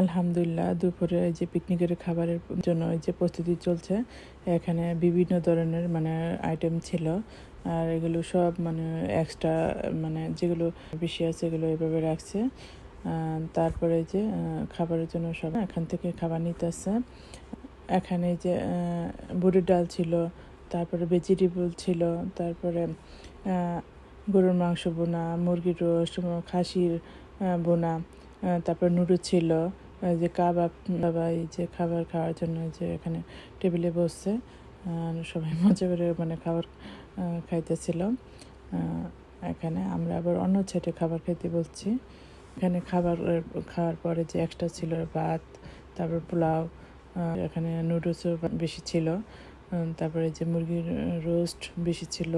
আলহামদুলিল্লাহ, দুপুরে যে পিকনিকের খাবারের জন্য এই যে প্রস্তুতি চলছে। এখানে বিভিন্ন ধরনের মানে আইটেম ছিল। আর এগুলো সব মানে এক্সট্রা মানে যেগুলো বেশি আছে এগুলো এভাবে রাখছে। তারপরে যে খাবারের জন্য সব এখান থেকে খাবার নিতেছে এখানে এই যে বুটের ডাল ছিল, তারপরে ভেজিটেবল ছিল, তারপরে গরুর মাংস বোনা, মুরগির রোস্ট, খাসির বোনা তারপর নুডলস ছিল। যে কাবাব বাবা এই যে খাবার খাওয়ার জন্য যে এখানে টেবিলে বসছে সবাই মজা করে মানে খাবার খাইতেছিল। এখানে আমরা আবার অন্য ছেটে খাবার খেতে বলছি এখানে খাবার খাওয়ার পরে যে এক্সট্রা ছিল ভাত, তারপর পোলাও এখানে নুডলসও বেশি ছিল। তারপরে যে মুরগির রোস্ট বেশি ছিল।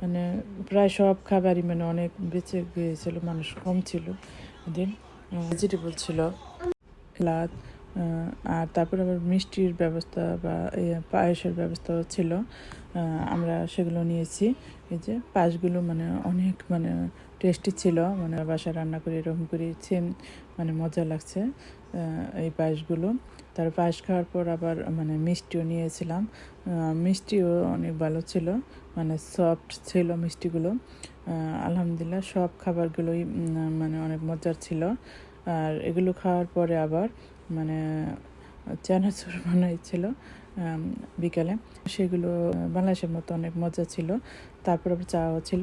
মানে প্রায় সব খাবারই মানে অনেক বেঁচে গিয়েছিল, মানুষ কম ছিল। দিন ভেজিটেবল ছিল। সালাদ আর তারপর আবার মিষ্টির ব্যবস্থা বা পায়েসের ব্যবস্থাও ছিল। আমরা সেগুলো নিয়েছি। এই যে পায়েসগুলো মানে অনেক মানে টেস্টি ছিল। মানে বাসায় রান্না করে, এরকম করে সেম মানে মজা লাগছে এই পায়েসগুলো। তার পায়েস খাওয়ার পর আবার মানে মিষ্টিও নিয়েছিলাম। মিষ্টিও অনেক ভালো ছিল। মানে সফট ছিল মিষ্টিগুলো। আলহামদুলিল্লাহ সব খাবারগুলোই মানে অনেক মজার ছিল। আর এগুলো খাওয়ার পরে আবার মানে চানাচুর বানাইছিল বিকালে। সেগুলো, বাংলাদেশের মতো অনেক মজা ছিল। তারপর আবার চাও ছিল।